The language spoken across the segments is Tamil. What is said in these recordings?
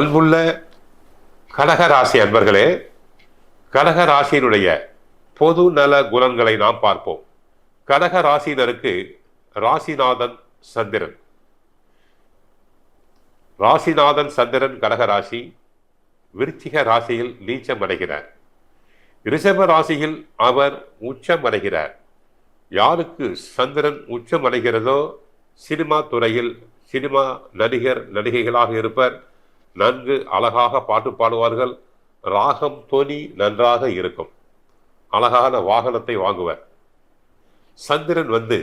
அன்புள்ள கடகராசி அன்பர்களே கடகராசியினுடைய பொது நல குணங்களை நாம் பார்ப்போம். கடக ராசியினருக்கு ராசிநாதன் சந்திரன். ராசிநாதன் சந்திரன் கடக ராசி விருச்சிக ராசியில் நீச்சம் அடைகிறார். ரிஷப ராசியில் அவர் உச்சம் அடைகிறார். யாருக்கு சந்திரன் உச்சம் அடைகிறதோ சினிமா துறையில் சினிமா நடிகர் நடிகைகளாக இருப்பர். நன்கு அழகாக பாட்டு பாடுவார்கள். ராகம் தொனி நன்றாக இருக்கும். அழகான வாகனத்தை வாங்குவர். சந்திரன் வந்து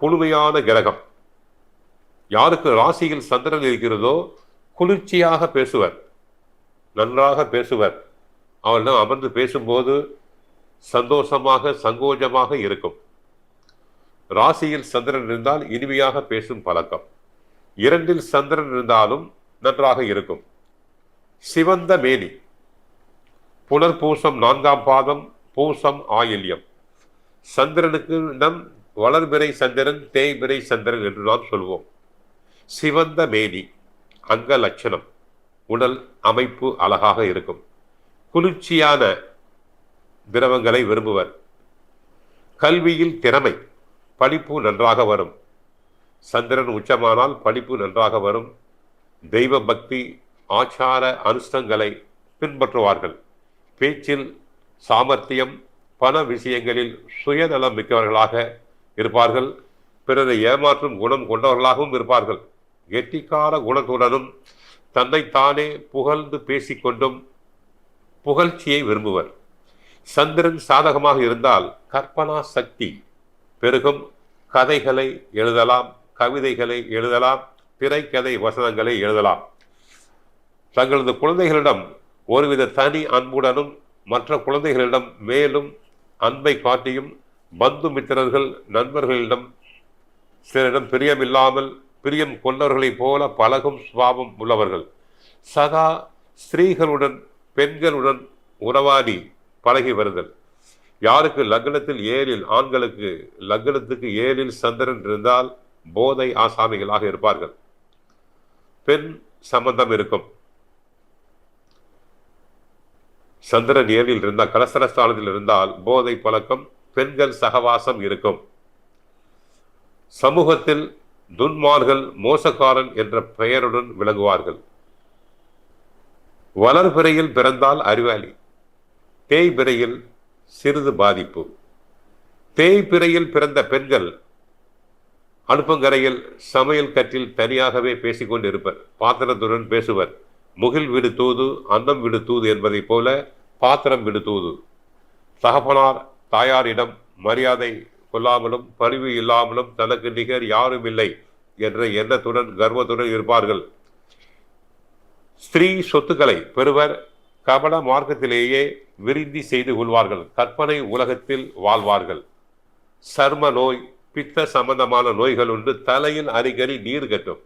குளுமையான கிரகம். யாருக்கு ராசியில் சந்திரன் இருக்கிறதோ குளிர்ச்சியாக பேசுவர். நன்றாக பேசுவர். அவரிடம் அமர்ந்து பேசும்போது சந்தோஷமாக சங்கோஜமாக இருக்கும். ராசியில் சந்திரன் இருந்தால் இனிமையாக பேசும் பழக்கம். இரண்டில் சந்திரன் இருந்தாலும் நன்றாக இருக்கும். சிவந்த மேனி. புனர்பூசம் நான்காம் பாதம் பூசம் ஆயில்யம். சந்திரனுக்கு நம் வளர்பிறை சந்திரன் தேய்பிறை சந்திரன் என்று நாம் சொல்வோம். சிவந்த மேனி அங்க லட்சணம். உடல் அமைப்பு அழகாக இருக்கும். குளிர்ச்சியான திரவங்களை விரும்புவர். கல்வியில் திறமை படிப்பு நன்றாக வரும். சந்திரன் உச்சமானால் படிப்பு நன்றாக வரும். தெய்வ பக்தி ஆச்சார அனுஷ்டங்களை பின்பற்றுவார்கள். பேச்சில் சாமர்த்தியம் பண விஷயங்களில் சுயநலம் மிக்கவர்களாக இருப்பார்கள். பிறரை ஏமாற்றும் குணம் கொண்டவர்களாகவும் இருப்பார்கள். கெட்டிக்கார குணத்துடனும் தன்னைத்தானே புகழ்ந்து பேசிக்கொண்டும் புகழ்ச்சியை விரும்புவர். சந்திரன் சாதகமாக இருந்தால் கற்பனா சக்தி பெருகும். கதைகளை எழுதலாம் கவிதைகளை எழுதலாம் திரைக்கதை வசனங்களை எழுதலாம். தங்களது குழந்தைகளிடம் ஒருவித தனி அன்புடனும் மற்ற குழந்தைகளிடம் மேலும் அன்பை காட்டியும் பந்து மித்திரர்கள் நண்பர்களிடம் சிலரிடம் பிரியமில்லாமல் பிரியம் கொண்டவர்களைப் போல பழகும் சுவாபம் உள்ளவர்கள். சதா ஸ்திரீகளுடன் பெண்களுடன் உறவாடி பழகி வருதல். யாருக்கு லக்னத்தில் ஏழில் ஆண்களுக்கு லக்னத்துக்கு ஏழில் சந்திரன் இருந்தால் போதை ஆசாமிகளாக இருப்பார்கள். பெண் சம்பந்தம் இருக்கும். சந்திரன் ஏழில் இருந்தால் கலசரஸ்தானத்தில் இருந்தால் போதை பழக்கம் பெண்கள் சகவாசம் இருக்கும். சமூகத்தில் துன்மார்கள் மோசக்காரன் என்ற பெயருடன் விளங்குவார்கள். வளர்பிறையில் பிறந்தால் அறிவாளி தேய்பிறையில் சிறிது பாதிப்பு. தேய்பிறையில் பிறந்த பெண்கள் அடுப்பங்கரையில் சமையல் கற்றில் தனியாகவே பேசிக்கொண்டு இருப்பர் பாத்திரத்துடன் பேசுவர். முகில் விடு தூது அந்தம் விடு தூது என்பதைப் போல பாத்திரம் விடு தூது தகப்பனார் தாயாரிடம் மரியாதை கொள்ளாமலும் பரிவு இல்லாமலும் தனக்கு நிகர் யாரும் இல்லை என்ற எண்ணத்துடன் கர்வத்துடன் இருப்பார்கள். ஸ்திரீ சொத்துக்களை பெறுவர் கபட மார்க்கத்திலேயே விருந்தி செய்து கொள்வார்கள். கற்பனை உலகத்தில் வாழ்வார்கள். சர்ம நோய் பித்த சம்பந்தமான நோய்கள் உண்டு. தலையில் அடிக்கடி நீர் கட்டும்.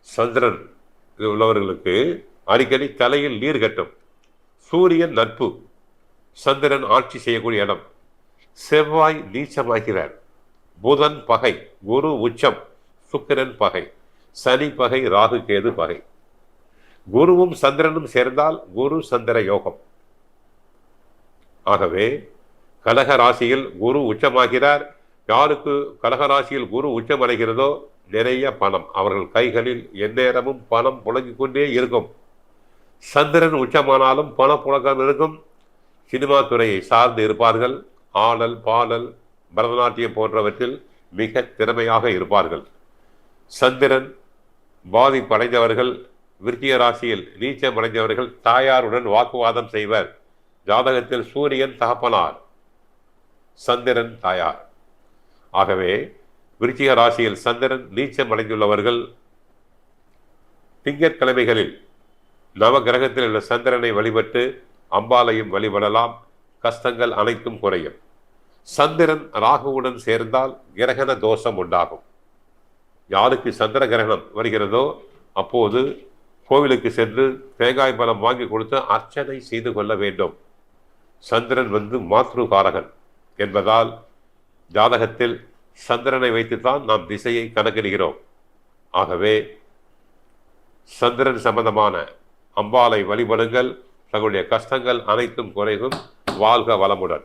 சந்திரன் இது உள்ளவர்களுக்கு அடிக்கடி தலையில் நீர் கட்டும். சூரியன் நட்பு. சந்திரன் ஆட்சி செய்யக்கூடிய இடம். செவ்வாய் நீச்சமாகிறார். புதன் பகை. குரு உச்சம். சுக்கிரன் பகை. சனி பகை ராகு கேது பகை. குருவும் சந்திரனும் சேர்ந்தால் குரு சந்திர யோகம். ஆகவே கடக ராசியில் குரு உச்சமாகிறார். யாருக்கு கடகராசியில் குரு உச்சமடைகிறதோ நிறைய பணம். அவர்கள் கைகளில் எந்நேரமும் பணம் புழங்கிக் கொண்டே இருக்கும். சந்திரன் உச்சமானாலும் பண புழக்கம் இருக்கும். சினிமா துறையை சார்ந்து இருப்பார்கள். ஆடல் பாடல் பரதநாட்டியம் போன்றவற்றில் மிக திறமையாக இருப்பார்கள். சந்திரன் பாதிப்படைந்தவர்கள் விருத்திய ராசியில் நீச்சம் அடைந்தவர்கள் தாயாருடன் வாக்குவாதம் செய்வர். ஜாதகத்தில் சூரியன் தகப்பனார். சந்திரன் தாயார். ஆகவே விருச்சிக ராசியில் சந்திரன் நீச்சம் அடைந்துள்ளவர்கள் திங்கட்கிழமைகளில் நவ கிரகத்தில் உள்ள சந்திரனை வழிபட்டு அம்பாலையும் வழிபடலாம். கஷ்டங்கள் அனைத்தும் குறையும். சந்திரன் ராகுவுடன் சேர்ந்தால் கிரகண தோஷம் உண்டாகும். யாருக்கு சந்திர கிரகணம் வருகிறதோ அப்போது கோவிலுக்கு சென்று தேங்காய் பழம் வாங்கி கொடுத்து அர்ச்சனை செய்து கொள்ள வேண்டும். சந்திரன் வந்து மாத்ருகாரகன் என்பதால் ஜாதகத்தில் சந்திரனை வைத்துத்தான் நாம் திசையை கணக்கிடுகிறோம். ஆகவே சந்திரன் சம்பந்தமான அம்பாலை வழிபடுங்கள். தங்களுடைய கஷ்டங்கள் அனைத்தும் குறைகும் வாழ்க வளமுடன்.